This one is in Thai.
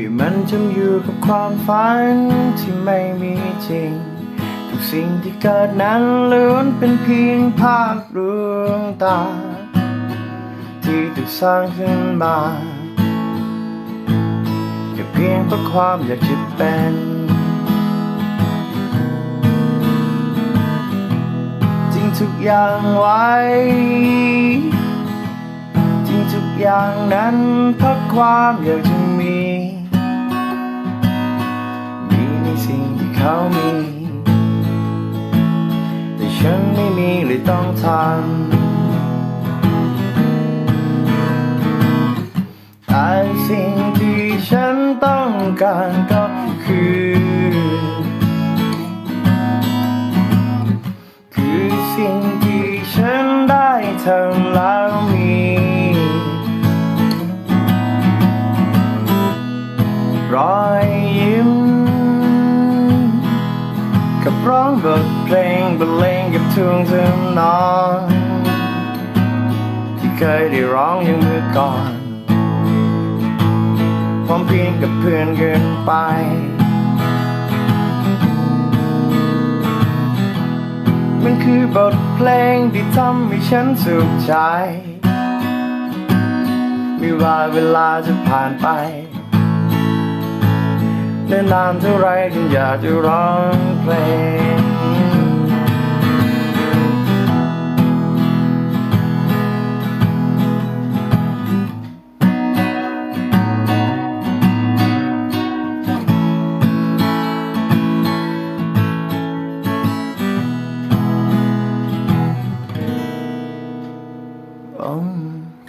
ให้มันจมอยู่กับความฝันที่ไม่มีจริง ทุกสิ่งที่เกิดนั้นล้วนเป็นเพียงภาพลวงตา ที่ถูกสร้างขึ้นมาแค่เพียงเพราะความอยากจะเป็นจริงทุกอย่างไว้จริงทุกอย่างนั้นเพราะความอยากจะ มี แต่ฉันไม่มีเลยต้องทำแต่สิ่งที่ฉันต้องการก็คือ คือสิ่งที่ฉันได้ทำแล้วมีรอ ร้องบทเพลงบรรเลงกับทุ่งทำนองที่เคยได้ร้องยังเมื่อก่อนพร้อมเพียงกับเพื่อนเกินไปมันคือบทเพลงที่ทำให้ฉันสุขใจ ไม่ว่าเวลาจะผ่านไป เนิ่นนานเท่าไรฉันอยากจะร้องเพลง Oh.